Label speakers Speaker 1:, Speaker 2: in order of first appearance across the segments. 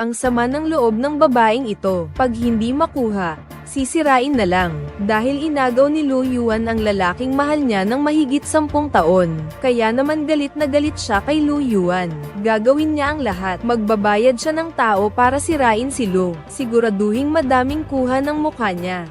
Speaker 1: Ang sama ng loob ng babaeng ito. Pag hindi makuha, sisirain na lang. Dahil inagaw ni Lu Yuan ang lalaking mahal niya ng mahigit sampung taon. Kaya naman galit na galit siya kay Lu Yuan. Gagawin niya ang lahat. Magbabayad siya ng tao para sirain si Lu. Siguraduhing madaming kuha ng mukha niya.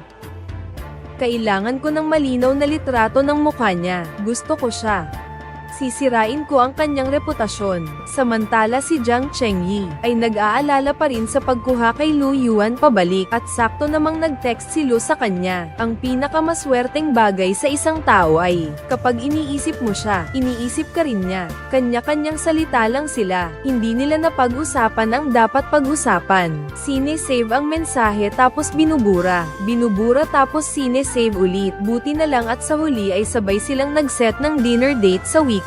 Speaker 1: Kailangan ko ng malinaw na litrato ng mukha niya. Gusto ko siya. Sisirain ko ang kanyang reputasyon. Samantala si Jiang Chengyi ay nag-aalala pa rin sa pagkuha kay Lu Yuan pabalik at sakto namang nag-text si Lu sa kanya. Ang pinakamaswerteng bagay sa isang tao ay, kapag iniisip mo siya, iniisip ka rin niya. Kanya-kanyang salita lang sila. Hindi nila napag-usapan ang dapat pag-usapan. Sine-save ang mensahe tapos binubura. Binubura tapos sine-save ulit. Buti na lang at sa huli ay sabay silang nag-set ng dinner date sa weekend.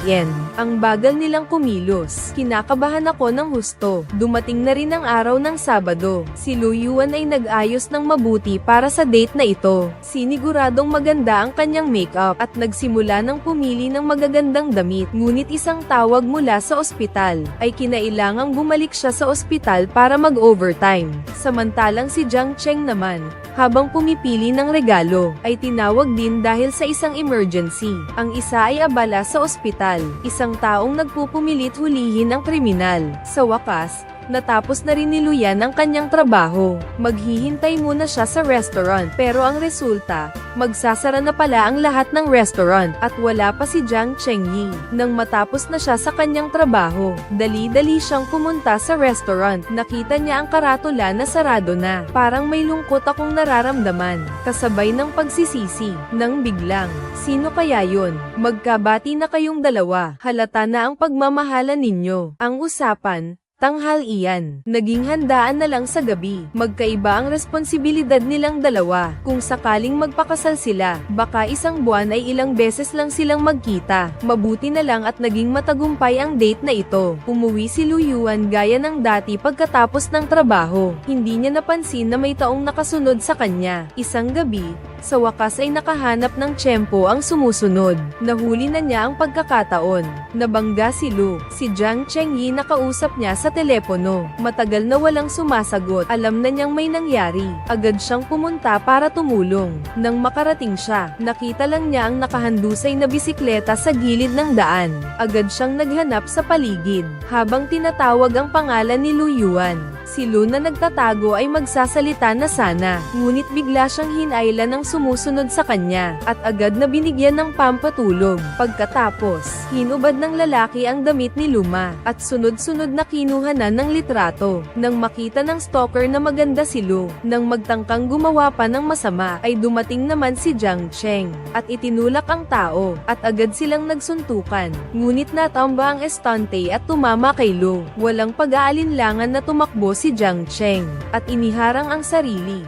Speaker 1: Ang bagal nilang kumilos. Kinakabahan ako ng husto. Dumating na rin ang araw ng Sabado. Si Lu Yuan ay nag-ayos ng mabuti para sa date na ito. Siniguradong maganda ang kanyang makeup at nagsimula ng pumili ng magagandang damit. Ngunit isang tawag mula sa ospital ay kinailangang bumalik siya sa ospital para mag-overtime. Samantalang si Jiang Cheng naman habang pumipili ng regalo, ay tinawag din dahil sa isang emergency. Ang isa ay abala sa ospital, isang taong nagpupumilit hulihin ang kriminal. Sa wakas, natapos na rin ni Luyan ang kanyang trabaho. Maghihintay muna siya sa restaurant, pero ang resulta, magsasara na pala ang lahat ng restaurant, at wala pa si Jiang Chengyi. Nang matapos na siya sa kanyang trabaho, dali-dali siyang pumunta sa restaurant. Nakita niya ang karatula na sarado na. Parang may lungkot akong nararamdaman, kasabay ng pagsisisi, nang biglang, sino kaya yun? Magkabati na kayong dalawa, halata na ang pagmamahalan ninyo. Ang usapan, Tanghal iyan. Naging handaan na lang sa gabi. Magkaiba ang responsibilidad nilang dalawa. Kung sakaling magpakasal sila, baka isang buwan ay ilang beses lang silang magkita. Mabuti na lang at naging matagumpay ang date na ito. Umuwi si Lu Yuan gaya ng dati pagkatapos ng trabaho. Hindi niya napansin na may taong nakasunod sa kanya. Isang gabi, sa wakas ay nakahanap ng tiyempo ang sumusunod. Nahuli na niya ang pagkakataon. Nabangga si Lu. Si Jiang Chengyi nakausap niya sa telepono. Matagal na walang sumasagot. Alam na niyang may nangyari. Agad siyang pumunta para tumulong. Nang makarating siya, nakita lang niya ang nakahandusay na bisikleta sa gilid ng daan. Agad siyang naghanap sa paligid. Habang tinatawag ang pangalan ni Lu Yuan. Si Lu na nagtatago ay magsasalita na sana, ngunit bigla siyang hinayla ng sumusunod sa kanya, at agad na binigyan ng pampatulog. Pagkatapos, hinubad ng lalaki ang damit ni Luma, at sunod-sunod na kinuha na ng litrato. Nang makita ng stalker na maganda si Lu, nang magtangkang gumawa pa ng masama, ay dumating naman si Jiang Cheng, at itinulak ang tao, at agad silang nagsuntukan. Ngunit natamba ang estante at tumama kay Lu. Walang pag-aalinlangan na tumakbo Jiang Cheng, at iniharang ang sarili.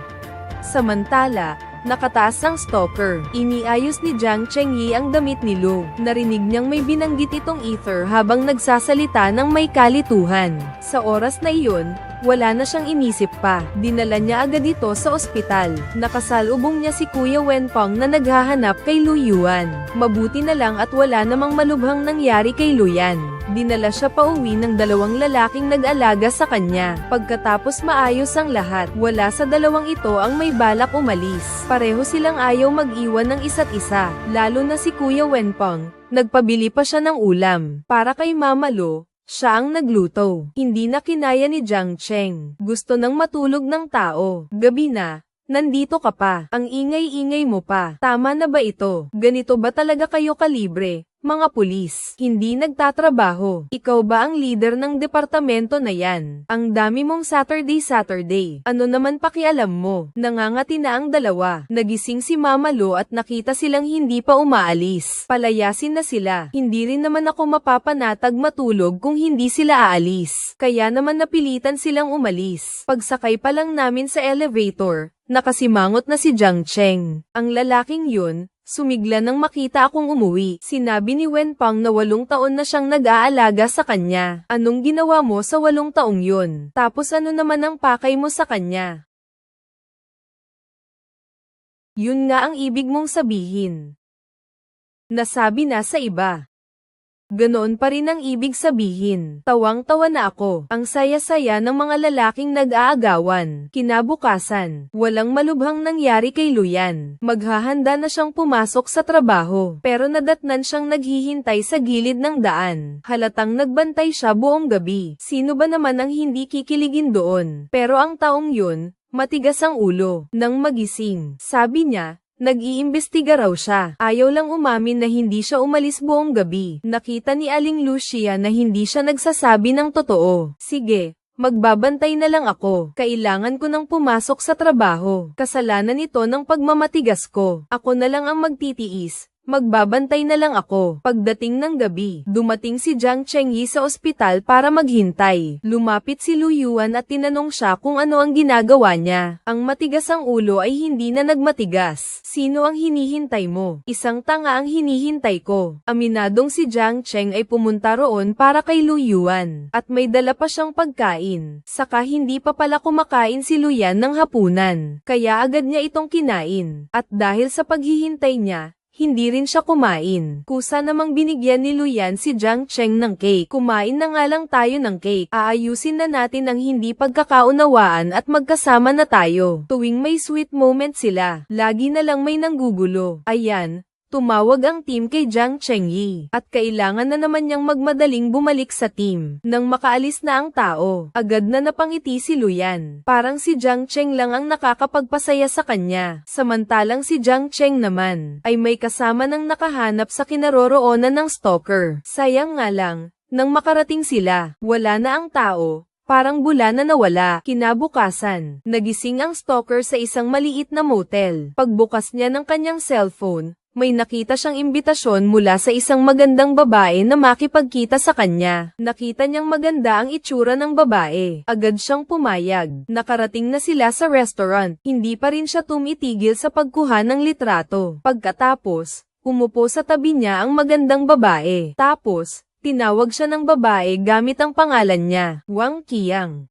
Speaker 1: Samantala, nakataas ang stalker. Iniayos ni Jiang Chengyi ang damit ni Lu. Narinig niyang may binanggit itong ether habang nagsasalita ng may kalituhan. Sa oras na iyon, wala na siyang inisip pa. Dinala niya agad ito sa ospital. Nakasalubong niya si Kuya Wenpong na naghahanap kay Lu Yuan. Mabuti na lang at wala namang malubhang nangyari kay Luyan. Dinala siya pa uwi ng dalawang lalaking nag-alaga sa kanya. Pagkatapos maayos ang lahat, wala sa dalawang ito ang may balak umalis. Pareho silang ayaw mag-iwan ng isa't isa, lalo na si Kuya Wenpong. Nagpabili pa siya ng ulam. Para kay Mama Lo, siya ang nagluto. Hindi na kinaya ni Jiang Cheng. Gusto nang matulog ng tao. Gabi na. Nandito ka pa. Ang ingay-ingay mo pa. Tama na ba ito? Ganito ba talaga kayo kalibre? Mga pulis, hindi nagtatrabaho. Ikaw ba ang leader ng departamento na yan? Ang dami mong Saturday-Saturday. Ano naman pakialam mo? Nangangati na ang dalawa. Nagising si Mama Lo at nakita silang hindi pa umaalis. Palayasin na sila. Hindi rin naman ako mapapanatag matulog kung hindi sila aalis. Kaya naman napilitan silang umalis. Pagsakay pa lang namin sa elevator, nakasimangot na si Jiang Cheng. Ang lalaking yun, Sumigla nang makita akong umuwi. Sinabi ni Wenpang na walong taon na siyang nag-aalaga sa kanya. Anong ginawa mo sa walong taong yun? Tapos ano naman ang pakay mo sa kanya? Yun nga ang ibig mong sabihin. Nasabi na sa iba. Ganoon pa rin ang ibig sabihin. Tawang-tawa na ako. Ang saya-saya ng mga lalaking nag-aagawan. Kinabukasan, walang malubhang nangyari kay Luyan. Maghahanda na siyang pumasok sa trabaho. Pero nadatnan siyang naghihintay sa gilid ng daan. Halatang nagbantay siya buong gabi. Sino ba naman ang hindi kikiligin doon? Pero ang taong yun, matigas ang ulo. Nang magising, sabi niya, Nag-iimbestiga raw siya. Ayaw lang umamin na hindi siya umalis buong gabi. Nakita ni Aling Lucia na hindi siya nagsasabi ng totoo. Sige, magbabantay na lang ako. Kailangan ko nang pumasok sa trabaho. Kasalanan ito ng pagmamatigas ko. Ako na lang ang magtitiis. Magbabantay na lang ako. Pagdating ng gabi, dumating si Jiang Chengyi sa ospital para maghintay. Lumapit si Lu Yuan at tinanong siya kung ano ang ginagawa niya. Ang matigas ang ulo ay hindi na nagmatigas. Sino ang hinihintay mo? Isang tanga ang hinihintay ko. Aminadong si Jiang Cheng ay pumunta roon para kay Lu Yuan. At may dala pa siyang pagkain. Saka hindi pa pala kumakain si Lu Yan ng hapunan. Kaya agad niya itong kinain. At dahil sa paghihintay niya, hindi rin siya kumain. Kusa namang binigyan ni Luyan si Jiang Cheng ng cake. Kumain na nga lang tayo ng cake. Aayusin na natin ang hindi pagkakaunawaan at magkasama na tayo. Tuwing may sweet moment sila, lagi na lang may nanggugulo. Ayan, Tumawag ang team kay Jiang Chengyi at kailangan na naman niyang magmadaling bumalik sa team. Nang makaalis na ang tao, agad na napangiti si Luyan. Parang si Jiang Cheng lang ang nakakapagpasaya sa kanya. Samantalang si Jiang Cheng naman ay may kasama ng nakahanap sa kinaroroonan ng stalker. Sayang nga lang, nang makarating sila, wala na ang tao, Parang bula na nawala. Kinabukasan, nagising ang stalker sa isang maliit na motel. Pagbukas niya ng kanyang cellphone, may nakita siyang imbitasyon mula sa isang magandang babae na makipagkita sa kanya. Nakita niyang maganda ang itsura ng babae. Agad siyang pumayag. Nakarating na sila sa restaurant. Hindi pa rin siya tumitigil sa pagkuha ng litrato. Pagkatapos, umupo sa tabi niya ang magandang babae. Tapos, Tinawag siya ng babae gamit ang pangalan niya, Wang Qiang.